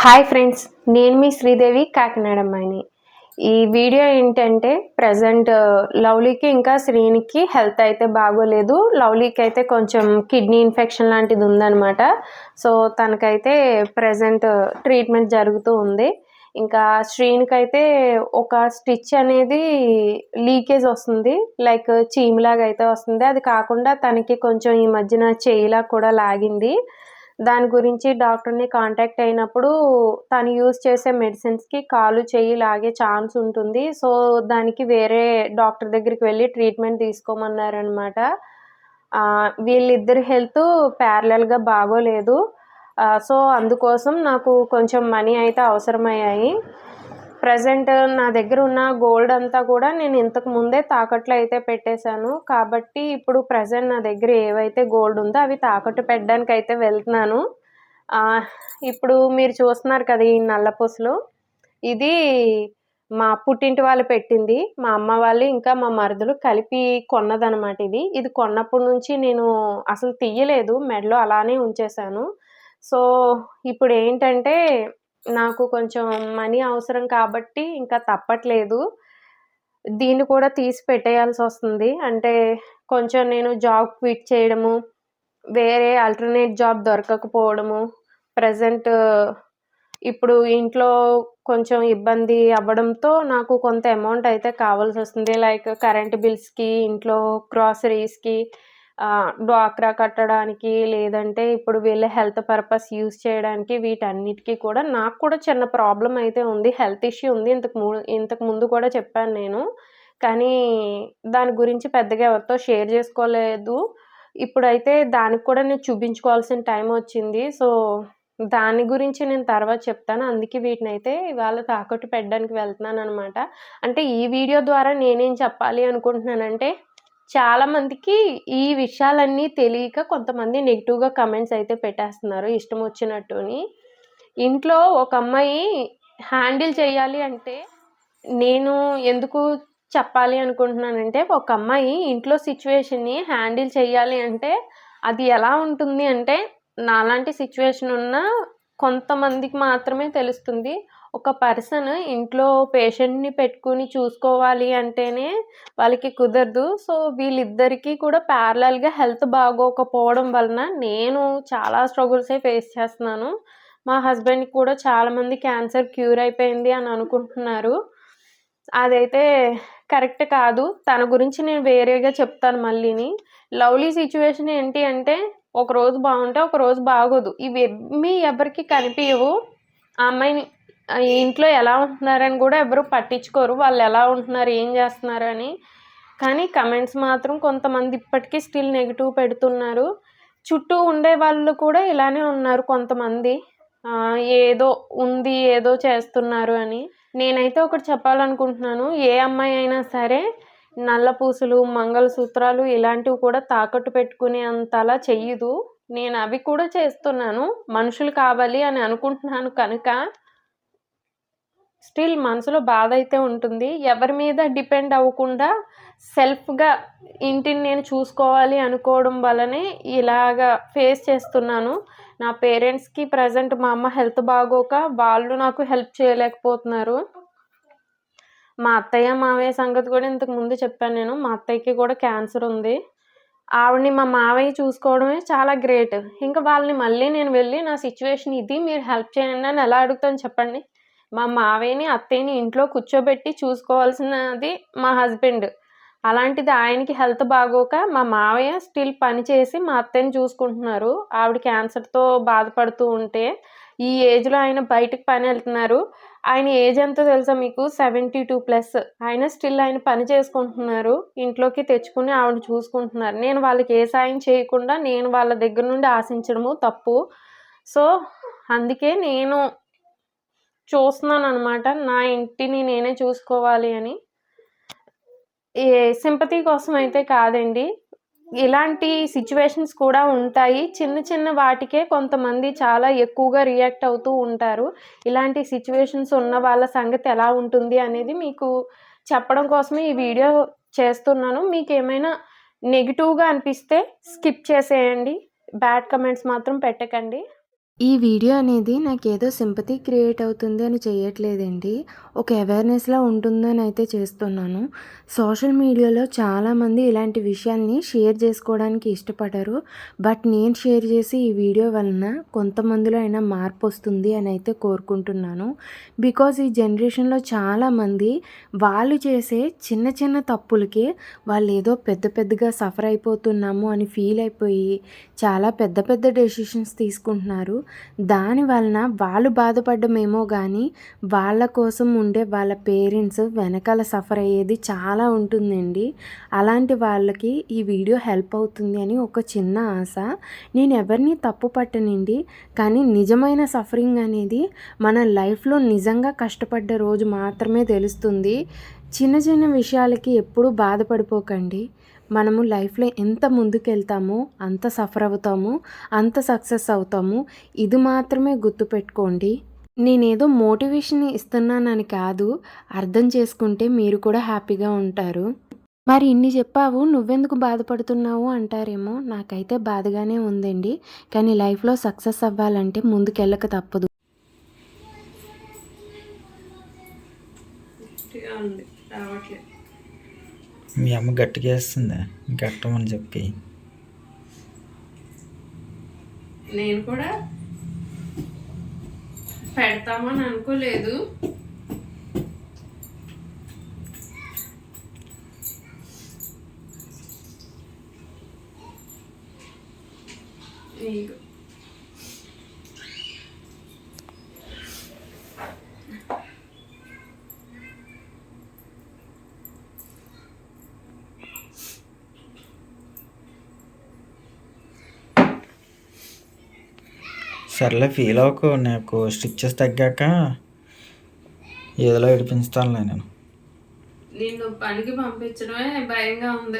Hi friends నేను మీ శ్రీదేవి కాకినాడ అమ్మాయిని ఈ వీడియో ఏంటంటే ప్రజెంట్ లవ్లీకి ఇంకా శ్రీనికి హెల్త్ అయితే బాగోలేదు. లవ్లీకి అయితే కొంచెం కిడ్నీ ఇన్ఫెక్షన్ లాంటిది ఉందన్నమాట. సో తనకైతే ప్రజెంట్ ట్రీట్మెంట్ జరుగుతూ ఉంది. ఇంకా శ్రీనికైతే ఒక స్టిచ్ అనేది లీకేజ్ వస్తుంది. లైక్ చీమ్లాగా అయితే వస్తుంది. అది కాకుండా తనకి కొంచెం ఈ మధ్యన చేయిలా కూడా లాగింది. దాని గురించి డాక్టర్ని కాంటాక్ట్ అయినప్పుడు తను యూజ్ చేసే మెడిసిన్స్కి కాలు చెయ్యి లాగే ఛాన్స్ ఉంటుంది. సో దానికి వేరే డాక్టర్ దగ్గరికి వెళ్ళి ట్రీట్మెంట్ తీసుకోమన్నారనమాట వీళ్ళిద్దరి హెల్త్ ప్యారలల్గా బాగోలేదు. సో అందుకోసం నాకు కొంచెం మనీ అయితే అవసరమయ్యాయి. ప్రజెంట్ నా దగ్గర ఉన్న గోల్డ్ అంతా కూడా నేను ఇంతకు ముందే తాకట్లు అయితే పెట్టేశాను. కాబట్టి ఇప్పుడు ప్రజెంట్ నా దగ్గర ఏవైతే గోల్డ్ ఉందో అవి తాకట్టు పెట్టడానికి అయితే వెళ్తున్నాను. ఇప్పుడు మీరు చూస్తున్నారు కదా ఈ నల్లపూసలు ఇది మా పుట్టింటి వాళ్ళు పెట్టింది. మా అమ్మ వాళ్ళు ఇంకా మా మరుదులు కలిపి కొన్నదనమాట ఇది. ఇది కొన్నప్పటి నుంచి నేను అసలు తీయలేదు. మెడలో అలానే ఉంచేశాను. సో ఇప్పుడు ఏంటంటే నాకు కొంచెం మనీ అవసరం కాబట్టి ఇంకా తప్పట్లేదు. దీన్ని కూడా తీసి పెట్టేయాల్సి వస్తుంది. అంటే కొంచెం నేను జాబ్ క్విట్ చేయడము వేరే ఆల్టర్నేట్ జాబ్ దొరకకపోవడము ప్రజెంట్ ఇప్పుడు ఇంట్లో కొంచెం ఇబ్బంది అవ్వడంతో నాకు కొంత అమౌంట్ అయితే కావాల్సి వస్తుంది. లైక్ కరెంట్ బిల్స్కి ఇంట్లో గ్రాసరీస్కి డ్వాక్రా కట్టడానికి లేదంటే ఇప్పుడు వీళ్ళ హెల్త్ పర్పస్ యూస్ చేయడానికి వీటన్నిటికీ కూడా నాకు కూడా చిన్న ప్రాబ్లం అయితే ఉంది. హెల్త్ ఇష్యూ ఉంది. ఇంతకు ము ఇంతకు ముందు కూడా చెప్పాను నేను. కానీ దాని గురించి పెద్దగా ఎవరితో షేర్ చేసుకోలేదు. ఇప్పుడైతే దానికి కూడా నేను చూపించుకోవాల్సిన టైం వచ్చింది. సో దాని గురించి నేను తర్వాత చెప్తాను. అందుకే వీటిని అయితే ఇవాళ తాకట్టు పెట్టడానికి వెళ్తున్నాను అనమాట అంటే ఈ వీడియో ద్వారా నేనేం చెప్పాలి అనుకుంటున్నానంటే చాలామందికి ఈ విషయాలన్నీ తెలియక కొంతమంది నెగిటివ్గా కమెంట్స్ అయితే పెట్టేస్తున్నారు ఇష్టం వచ్చినట్టుని. ఇంట్లో ఒక అమ్మాయి హ్యాండిల్ చేయాలి అంటే నేను ఎందుకు చెప్పాలి అనుకుంటున్నానంటే ఒక అమ్మాయి ఇంట్లో సిచ్యువేషన్ని హ్యాండిల్ చేయాలి అంటే అది ఎలా ఉంటుంది అంటే నాలాంటి సిచ్యువేషన్ ఉన్న కొంతమందికి మాత్రమే తెలుస్తుంది. ఒక పర్సన్ ఇంట్లో పేషెంట్ని పెట్టుకుని చూసుకోవాలి అంటేనే వాళ్ళకి కుదరదు. సో వీళ్ళిద్దరికీ కూడా ప్యారలల్గా హెల్త్ బాగోకపోవడం వలన నేను చాలా స్ట్రగుల్సే ఫేస్ చేస్తున్నాను. మా హస్బెండ్కి కూడా చాలామంది క్యాన్సర్ క్యూర్ అయిపోయింది అని అనుకుంటున్నారు. అదైతే కరెక్ట్ కాదు. తన గురించి నేను వేరేగా చెప్తాను మళ్ళీని. లవ్లీ సిచ్యువేషన్ ఏంటి అంటే ఒక రోజు బాగుంటే ఒక రోజు బాగోదు. ఇవేమీ ఎవరికి కనిపించవు ఆ అమ్మాయిని ఇంట్లో ఎలా ఉంటున్నారని కూడా ఎవరు పట్టించుకోరు. వాళ్ళు ఎలా ఉంటున్నారు ఏం చేస్తున్నారు అని. కానీ కమెంట్స్ మాత్రం కొంతమంది ఇప్పటికీ స్టిల్ నెగిటివ్ పెడుతున్నారు. చుట్టూ ఉండే వాళ్ళు కూడా ఇలానే ఉన్నారు కొంతమంది. ఏదో ఉంది ఏదో చేస్తున్నారు అని. నేనైతే ఒకటి చెప్పాలనుకుంటున్నాను. ఏ అమ్మాయి అయినా సరే నల్ల పూసలు మంగళసూత్రాలు ఇలాంటివి కూడా తాకట్టు పెట్టుకునే అంతలా చెయ్యదు. నేను అవి కూడా చేస్తున్నాను. మనుషులు కావాలి అని అనుకుంటున్నాను కనుక స్టిల్ మనసులో బాధ అయితే ఉంటుంది. ఎవరి మీద డిపెండ్ అవ్వకుండా సెల్ఫ్గా ఇంటిని నేను చూసుకోవాలి అనుకోవడం వల్లనే ఇలాగా ఫేస్ చేస్తున్నాను. నా పేరెంట్స్కి ప్రజెంట్ మా అమ్మ హెల్త్ బాగోక వాళ్ళు నాకు హెల్ప్ చేయలేకపోతున్నారు. మా అత్తయ్య మావయ్య సంగతి కూడా ఇంతకు ముందు చెప్పాను నేను. మా అత్తయ్యకి కూడా క్యాన్సర్ ఉంది. ఆవిడని మా మావయ్య చూసుకోవడమే చాలా గ్రేట్. ఇంకా వాళ్ళని మళ్ళీ నేను వెళ్ళి నా సిచ్యువేషన్ ఇది మీరు హెల్ప్ చేయండి అని ఎలా అడుగుతాను చెప్పండి? మా మావయ్యని అత్తయ్యని ఇంట్లో కూర్చోబెట్టి చూసుకోవాల్సినది మా హస్బెండ్. అలాంటిది ఆయనకి హెల్త్ బాగోక మా మావయ్య స్టిల్ పని చేసి మా అత్తయ్యని చూసుకుంటున్నారు. ఆవిడ క్యాన్సర్తో బాధపడుతూ ఉంటే ఈ ఏజ్లో ఆయన బయటకు పని వెళ్తున్నారు. ఆయన ఏజ్ ఎంతో తెలుసా మీకు? Seventy two plus. ఆయన స్టిల్ ఆయన పని చేసుకుంటున్నారు. ఇంట్లోకి తెచ్చుకుని ఆవిడ చూసుకుంటున్నారు. నేను వాళ్ళకి ఏ సాయం చేయకుండా నేను వాళ్ళ దగ్గర నుండి ఆశించడము తప్పు. సో అందుకే నేను చూస్తున్నాను అనమాట నా ఇంటిని నేనే చూసుకోవాలి అని. ఏ సింపతి కోసం అయితే కాదండి. ఇలాంటి సిచ్యువేషన్స్ కూడా ఉంటాయి. చిన్న చిన్న వాటికే కొంతమంది చాలా ఎక్కువగా రియాక్ట్ అవుతూ ఉంటారు. ఇలాంటి సిచ్యువేషన్స్ ఉన్న వాళ్ళ సంగతి ఎలా ఉంటుంది అనేది మీకు చెప్పడం కోసమే ఈ వీడియో చేస్తున్నాను. మీకు ఏమైనా నెగిటివ్గా అనిపిస్తే స్కిప్ చేసేయండి. బ్యాడ్ కమెంట్స్ మాత్రం పెట్టకండి. ఈ వీడియో అనేది నాకేదో సింపతి క్రియేట్ అవుతుంది అని చేయట్లేదండి. ఒక అవేర్‌నెస్‌లా ఉంటుందని అయితే చేస్తున్నాను. సోషల్ మీడియాలో చాలామంది ఇలాంటి విషయాల్ని షేర్ చేసుకోవడానికి ఇష్టపడరు. బట్ నేను షేర్ చేసి ఈ వీడియో వలన కొంతమందిలో అయినా మార్పు వస్తుంది అని అయితే కోరుకుంటున్నాను. బికాజ్ ఈ జనరేషన్‌లో చాలామంది వాళ్ళు చేసే చిన్న చిన్న తప్పులకి ఏదో పెద్ద పెద్దగా సఫర్ అయిపోతున్నాము అని ఫీల్ అయిపోయి చాలా పెద్ద పెద్ద డెసిషన్స్ తీసుకుంటున్నారు. దాని వలన వాళ్ళు బాధపడ్డమేమో కానీ వాళ్ళ కోసం ఉండే వాళ్ళ పేరెంట్స్ వెనకాల సఫర్ అయ్యేది చాలా ఉంటుందండి. అలాంటి వాళ్ళకి ఈ వీడియో హెల్ప్ అవుతుంది అని ఒక చిన్న ఆశ. నేను ఎవరిని తప్పు పట్టనండి. కానీ నిజమైన సఫరింగ్ అనేది మన లైఫ్‌లో నిజంగా కష్టపడ్డ రోజు మాత్రమే తెలుస్తుంది. చిన్న చిన్న విషయాలకి ఎప్పుడూ బాధపడిపోకండి. మనము లైఫ్‌లో ఎంత ముందుకెళ్తామో అంత సఫర్ అవుతాము. అంత సక్సెస్ అవుతాము. ఇది మాత్రమే గుర్తుపెట్టుకోండి. నేనేదో మోటివేషన్ ఇస్తున్నానని కాదు. అర్థం చేసుకుంటే మీరు కూడా హ్యాపీగా ఉంటారు. మరి ఇన్ని చెప్పావు నువ్వెందుకు బాధపడుతున్నావు అంటారేమో. నాకైతే బాధగానే ఉందండి. కానీ లైఫ్‌లో సక్సెస్ అవ్వాలంటే ముందుకెళ్ళక తప్పదు. రావట్లేదు. మీ అమ్మ గట్టిగా వేస్తుందా. గట్టమని చెప్పి. నేను కూడా పెడతామని అనుకోలేదు. నీకు సర్లే ఫీల్ అవ్వకు నాకు స్టిచ్చెస్ తగ్గాక ఏదోలా ఏడిపించుతానులే నేను. నిన్ను పనికి పంపించడమే భయంగా ఉంది.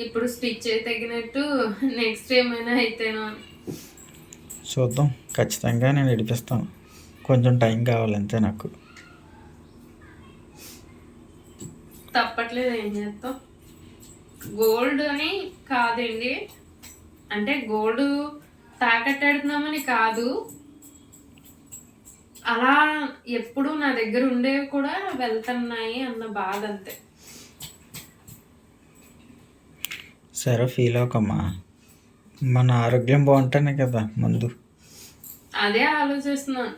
ఇప్పుడు స్టిచ్ తగినట్టు నెక్స్ట్ ఏమైనా అయితేనో. చూద్దాం. ఖచ్చితంగా నేను ఏడిపిస్తాను కొంచెం టైం కావాలి అంతే నాకు. తప్పట్లేదు ఏం చేస్తాం? గోల్డ్ అని కాదండి. అంటే గోల్డ్ తాకట్టెడుతున్నామని కాదు. అలా ఎప్పుడు నా దగ్గర ఉండేవి కూడా వెళ్తున్నాయి అన్న బాధ అంతే. సరే ఫీల్ అవ్వకమ్మా మన ఆరోగ్యం బాగుంటేనే కదా ముందు. అదే ఆలోచిస్తున్నాను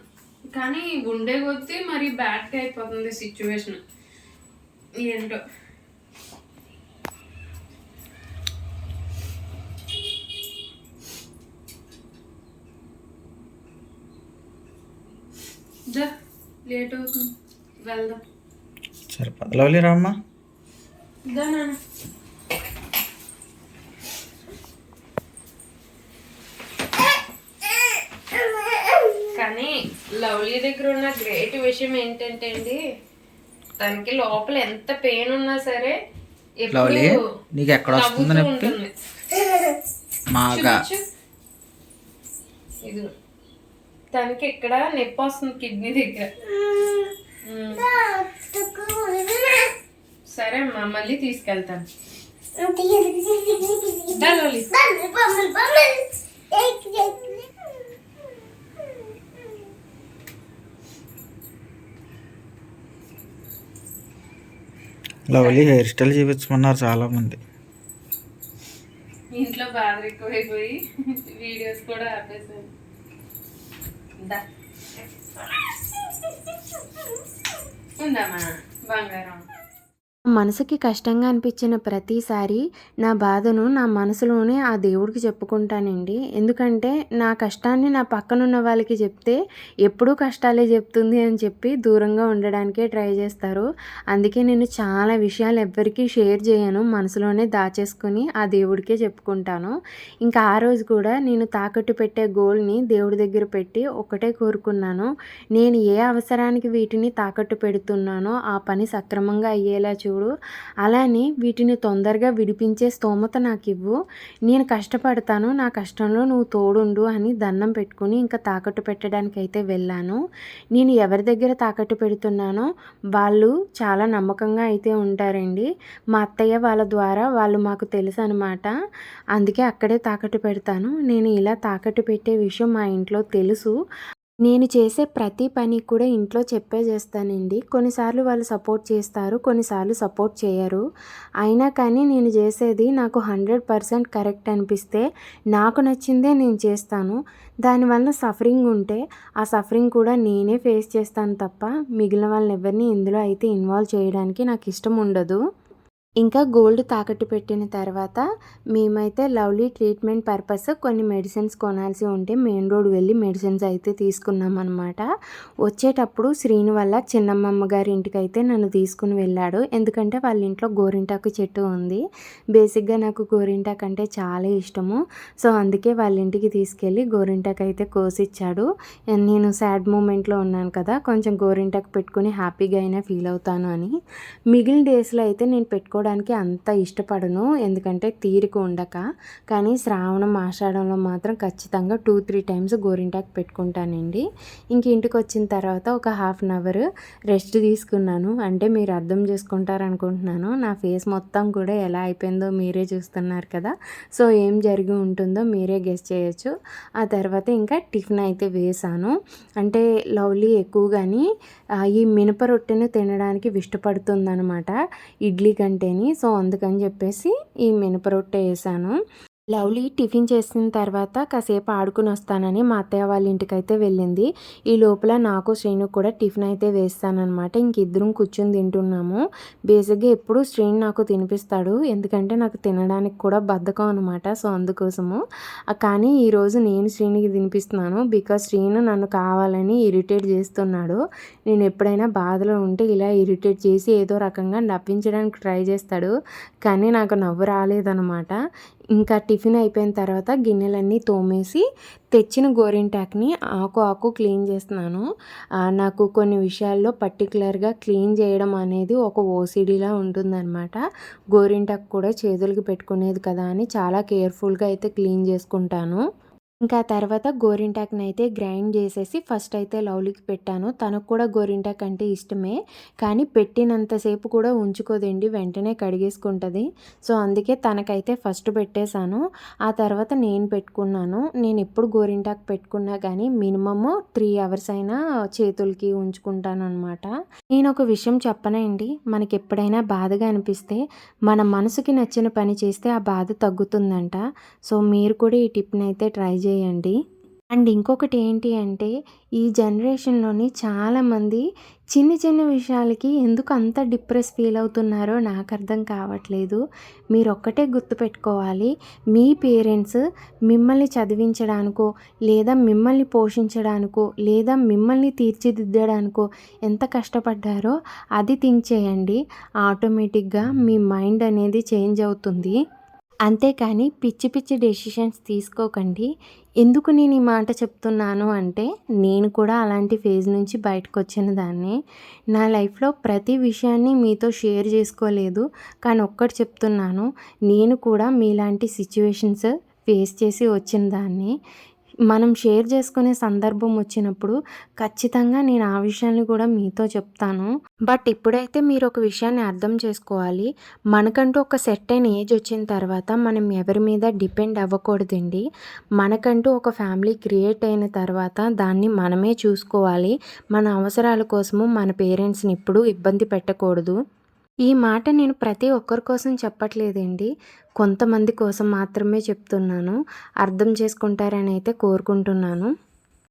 కానీ ఉండే కొద్దీ మరి బ్యాడ్గా అయిపోతుంది సిచ్యువేషన్ ఏంటో. దా లేట్ అవుతుంది. వెళ్దాం. సరే పదలవలి రామ్మా. దా నాన్న. కానీ లవ్లీ దగ్గర ఉన్న గ్రేట్ విషయం ఏంటంటే అండి తనకి లోపల ఎంత పెయిన్ ఉన్నా సరే ఎప్పుడూ లవ్లీ నీకు ఎక్కడ వస్తుంది నొప్పి. మాగా. చూపించు. తనకి ఇక్కడ నొప్పి వస్తుంది కిడ్నీ దగ్గర. సరే అమ్మా మళ్ళీ తీసుకెళ్తాను. లవ్లీ. లవ్లీ హెయిర్ స్టైల్ చూపించమన్నారు చాలామంది. ఇంట్లో బాధ ఎక్కువైపోయి వీడియోస్ కూడా ఆపేసాను ఉందా? ఉందమ్మా బంగారం? మనసుకి కష్టంగా అనిపించిన ప్రతిసారి నా బాధను నా మనసులోనే ఆ దేవుడికి చెప్పుకుంటానండి. ఎందుకంటే నా కష్టాన్ని నా పక్కనున్న వాళ్ళకి చెప్తే ఎప్పుడూ కష్టాలే చెప్తుంది అని చెప్పి దూరంగా ఉండడానికే ట్రై చేస్తారు. అందుకే నేను చాలా విషయాలు ఎవ్వరికీ షేర్ చేయను మనసులోనే దాచేసుకుని ఆ దేవుడికే చెప్పుకుంటాను. ఇంకా ఆ రోజు కూడా నేను తాకట్టు పెట్టే గోల్ని దేవుడి దగ్గర పెట్టి ఒకటే కోరుకున్నాను. నేను ఏ అవసరానికి వీటిని తాకట్టు పెడుతున్నానో ఆ పని సక్రమంగా అయ్యేలా చూడు చూడు అలానే వీటిని తొందరగా విడిపించే స్తోమత నాకు ఇవ్వు నేను కష్టపడతాను నా కష్టంలో నువ్వు తోడుండు అని దండం పెట్టుకుని ఇంకా తాకట్టు పెట్టడానికి అయితే వెళ్ళాను. నేను ఎవరి దగ్గర తాకట్టు పెడుతున్నానో వాళ్ళు చాలా నమ్మకంగా అయితే ఉంటారండి. మా అత్తయ్య వాళ్ళ ద్వారా వాళ్ళు మాకు తెలుసు అనమాట అందుకే అక్కడే తాకట్టు పెడతాను. నేను ఇలా తాకట్టు పెట్టే విషయం మా ఇంట్లో తెలుసు. నేను చేసే ప్రతి పని కూడా ఇంట్లో చెప్పే చేస్తానండి. కొన్నిసార్లు వాళ్ళు సపోర్ట్ చేస్తారు కొన్నిసార్లు సపోర్ట్ చేయరు. అయినా కానీ నేను చేసేది నాకు హండ్రెడ్ పర్సెంట్ కరెక్ట్ అనిపిస్తే నాకు నచ్చిందే నేను చేస్తాను. దానివల్ల సఫరింగ్ ఉంటే ఆ సఫరింగ్ కూడా నేనే ఫేస్ చేస్తాను తప్ప మిగిలిన వాళ్ళని ఎవరిని ఇందులో అయితే ఇన్వాల్వ్ చేయడానికి నాకు ఇష్టం ఉండదు. ఇంకా గోల్డ్ తాకట్టు పెట్టిన తర్వాత మేమైతే లవ్లీ ట్రీట్మెంట్ పర్పస్ కొన్ని మెడిసిన్స్ కొనాల్సి ఉంటే మెయిన్ రోడ్ వెళ్ళి మెడిసిన్స్ అయితే తీసుకున్నాం అనమాట వచ్చేటప్పుడు శ్రీను వల్ల చిన్నమ్మమ్మ గారి ఇంటికి అయితే నన్ను తీసుకుని వెళ్ళాడు. ఎందుకంటే వాళ్ళ ఇంట్లో గోరింటాకు చెట్టు ఉంది. బేసిక్గా నాకు గోరింటాకు అంటే చాలా ఇష్టము. సో అందుకే వాళ్ళ ఇంటికి తీసుకెళ్ళి గోరింటాకు అయితే కోసిచ్చాడు. నేను సాడ్ మూమెంట్లో ఉన్నాను కదా కొంచెం గోరింటాకు పెట్టుకుని హ్యాపీగా అయినా ఫీల్ అవుతాను అని. మిగిలిన డేస్లో అయితే నేను చదువుకోవడానికి అంత ఇష్టపడను. ఎందుకంటే తీరిక ఉండక. కానీ శ్రావణం ఆషాఢంలో మాత్రం ఖచ్చితంగా టూ త్రీ టైమ్స్ గోరింటాకు పెట్టుకుంటానండి. ఇంక ఇంటికి వచ్చిన తర్వాత ఒక హాఫ్ అన్ అవర్ రెస్ట్ తీసుకున్నాను. అంటే మీరు అర్థం చేసుకుంటారు అనుకుంటున్నాను నా ఫేస్ మొత్తం కూడా ఎలా అయిపోయిందో మీరే చూస్తున్నారు కదా. సో ఏం జరిగి ఉంటుందో మీరే గెస్ చేయొచ్చు. ఆ తర్వాత ఇంకా టిఫిన్ అయితే వేసాను అంటే లవ్లీ ఎక్కువగాని ఈ మినప రొట్టెను తినడానికి ఇష్టపడుతుందనమాట ఇడ్లీ కంటే కంటేని సో అందుకని చెప్పేసి ఈ మినప రొట్టె వేసాను. లవ్లీ టిఫిన్ చేసిన తర్వాత కాసేపు ఆడుకుని వస్తానని మా అత్తయ్య వాళ్ళ ఇంటికి అయితే వెళ్ళింది. ఈ లోపల నాకు శ్రీను కూడా టిఫిన్ అయితే వేస్తానమాట ఇంక ఇద్దరం కూర్చొని తింటున్నాము. బేసిక్గా ఎప్పుడు శ్రీను నాకు తినిపిస్తాడు. ఎందుకంటే నాకు తినడానికి కూడా బద్ధకం అనమాట సో అందుకోసము. కానీ ఈరోజు నేను శ్రీనికి తినిపిస్తున్నాను. బికాస్ శ్రీను నన్ను కావాలని ఇరిటేట్ చేస్తున్నాడు. నేను ఎప్పుడైనా బాధలో ఉంటే ఇలా ఇరిటేట్ చేసి ఏదో రకంగా నవ్వించడానికి ట్రై చేస్తాడు. కానీ నాకు నవ్వు రాలేదనమాట ఇంకా టిఫిన్ అయిపోయిన తర్వాత గిన్నెలన్నీ తోమేసి తెచ్చిన గోరింటాక్ని ఆకు ఆకు క్లీన్ చేస్తున్నాను. నాకు కొన్ని విషయాల్లో పర్టికులర్గా క్లీన్ చేయడం అనేది ఒక ఓసిడీలా ఉంటుందన్నమాట. గోరింటాకు కూడా చేతులకి పెట్టుకునేది కదా అని చాలా కేర్ఫుల్గా అయితే క్లీన్ చేసుకుంటాను. ఇంకా తర్వాత గోరింటాక్ని అయితే గ్రైండ్ చేసేసి ఫస్ట్ అయితే లవ్లీకి పెట్టాను. తనకు కూడా గోరింటాక్ అంటే ఇష్టమే. కానీ పెట్టినంతసేపు కూడా ఉంచుకోదండి వెంటనే కడిగేసుకుంటుంది. సో అందుకే తనకైతే ఫస్ట్ పెట్టేశాను. ఆ తర్వాత నేను పెట్టుకున్నాను. నేను ఎప్పుడు గోరింటాకు పెట్టుకున్నా కానీ మినిమము త్రీ అవర్స్ అయినా చేతులకి ఉంచుకుంటాను అనమాట నేను ఒక విషయం చెప్పనండి మనకి ఎప్పుడైనా బాధగా అనిపిస్తే మన మనసుకి నచ్చిన పని చేస్తే ఆ బాధ తగ్గుతుందంట. సో మీరు కూడా ఈ టిప్ని అయితే ట్రై చేయండి అండ్ ఇంకొకటి ఏంటి అంటే ఈ జనరేషన్లోని చాలామంది చిన్న చిన్న విషయాలకి ఎందుకు అంత డిప్రెస్ ఫీల్ అవుతున్నారో నాకు అర్థం కావట్లేదు. మీరు ఒక్కటే గుర్తుపెట్టుకోవాలి మీ పేరెంట్స్ మిమ్మల్ని చదివించడానికో లేదా మిమ్మల్ని పోషించడానికో లేదా మిమ్మల్ని తీర్చిదిద్దడానికో ఎంత కష్టపడ్డారో అది థింక్ చేయండి. ఆటోమేటిక్గా మీ మైండ్ అనేది చేంజ్ అవుతుంది. అంతేకాని పిచ్చి పిచ్చి డెసిషన్స్ తీసుకోకండి. ఎందుకు నేను ఈ మాట చెప్తున్నాను అంటే నేను కూడా అలాంటి ఫేజ్ నుంచి బయటకు వచ్చిన దాన్ని. నా లైఫ్లో ప్రతి విషయాన్ని మీతో షేర్ చేసుకోలేదు కానీ ఒక్కటి చెప్తున్నాను. నేను కూడా మీలాంటి సిచ్యువేషన్స్ ఫేస్ చేసి వచ్చిన దాన్ని. మనం షేర్ చేసుకునే సందర్భం వచ్చినప్పుడు ఖచ్చితంగా నేను ఆ విషయాన్ని కూడా మీతో చెప్తాను. బట్ ఇప్పుడైతే మీరు ఒక విషయాన్ని అర్థం చేసుకోవాలి. మనకంటూ ఒక సెట్ అయిన ఏజ్ వచ్చిన తర్వాత మనం ఎవరి మీద డిపెండ్ అవ్వకూడదండి. మనకంటూ ఒక ఫ్యామిలీ క్రియేట్ అయిన తర్వాత దాన్ని మనమే చూసుకోవాలి. మన అవసరాల కోసము మన పేరెంట్స్ని ఇప్పుడు ఇబ్బంది పెట్టకూడదు. ఈ మాట నేను ప్రతి ఒక్కరి కోసం చెప్పట్లేదండి. కొంతమంది కోసం మాత్రమే చెప్తున్నాను. అర్థం చేసుకుంటారని అయితే కోరుకుంటున్నాను.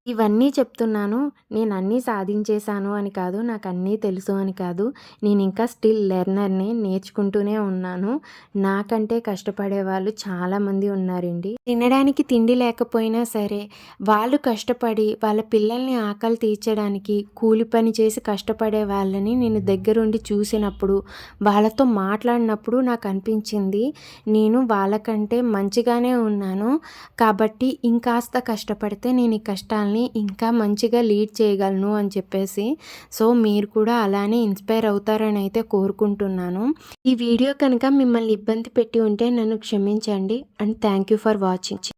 ఇవన్నీ చెప్తున్నాను నేను అన్నీ సాధించేశాను అని కాదు నాకు అన్నీ తెలుసు అని కాదు. నేను ఇంకా స్టిల్ లెర్నర్ని నేర్చుకుంటూనే ఉన్నాను. నాకంటే కష్టపడే వాళ్ళు చాలామంది ఉన్నారండి. తినడానికి తిండి లేకపోయినా సరే వాళ్ళు కష్టపడి వాళ్ళ పిల్లల్ని ఆకలి తీర్చడానికి కూలి పని చేసి కష్టపడే వాళ్ళని నేను దగ్గరుండి చూసినప్పుడు వాళ్ళతో మాట్లాడినప్పుడు నాకు అనిపించింది నేను వాళ్ళకంటే మంచిగానే ఉన్నాను. కాబట్టి ఇంకాస్త కష్టపడితే నేను ఈ కష్టాలను మిమ్మల్ని ఇంకా మంచిగా లీడ్ చేయగలను అని చెప్పేసి. సో మీరు కూడా అలానే ఇన్స్పైర్ అవుతారని అయితే కోరుకుంటున్నాను. ఈ వీడియో కనుక మిమ్మల్ని ఇబ్బంది పెట్టి ఉంటే నన్ను క్షమించండి. And thank you for watching.